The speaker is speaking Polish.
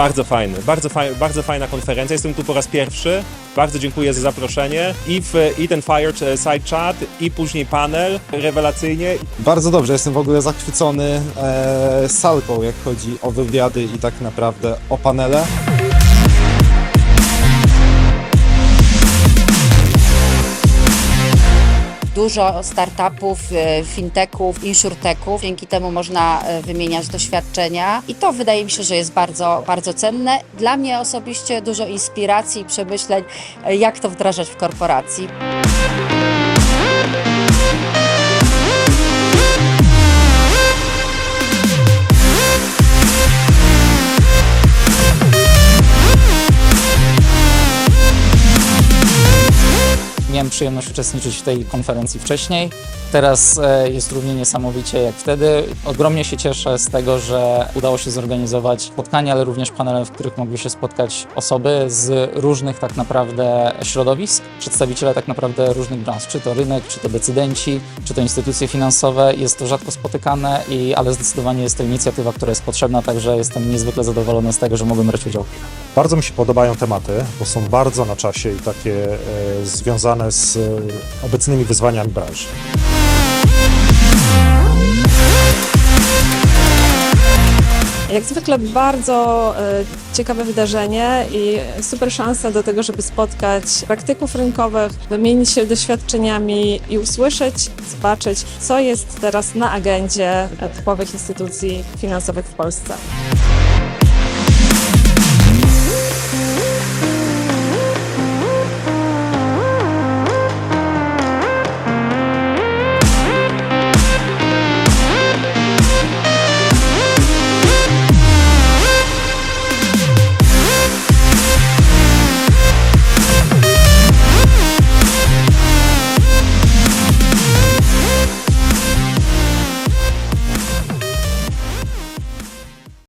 Bardzo fajny, bardzo, bardzo fajna konferencja. Jestem tu po raz pierwszy. Bardzo dziękuję za zaproszenie. I, w, i ten Fireside Chat, i później panel. Rewelacyjnie. Bardzo dobrze, jestem w ogóle zachwycony e, salką, jak chodzi o wywiady i tak naprawdę o panele. Dużo startupów, e, fintechów, insurtechów. Dzięki temu można e, wymieniać doświadczenia i to wydaje mi się, że jest bardzo, bardzo cenne. Dla mnie osobiście dużo inspiracji i przemyśleń, e, jak to wdrażać w korporacji. Miałem przyjemność uczestniczyć w tej konferencji wcześniej. Teraz e, jest równie niesamowicie jak wtedy. Ogromnie się cieszę z tego, że udało się zorganizować spotkania, ale również panele, w których mogły się spotkać osoby z różnych tak naprawdę środowisk, przedstawiciele tak naprawdę różnych branż, czy to rynek, czy to decydenci, czy to instytucje finansowe. Jest to rzadko spotykane, i, ale zdecydowanie jest to inicjatywa, która jest potrzebna, także jestem niezwykle zadowolony z tego, że mogłem brać udział. Bardzo mi się podobają tematy, bo są bardzo na czasie i takie e, związane z e, obecnymi wyzwaniami branży. Jak zwykle bardzo e, ciekawe wydarzenie i super szansa do tego, żeby spotkać praktyków rynkowych, wymienić się doświadczeniami i usłyszeć, zobaczyć, co jest teraz na agendzie typowych instytucji finansowych w Polsce.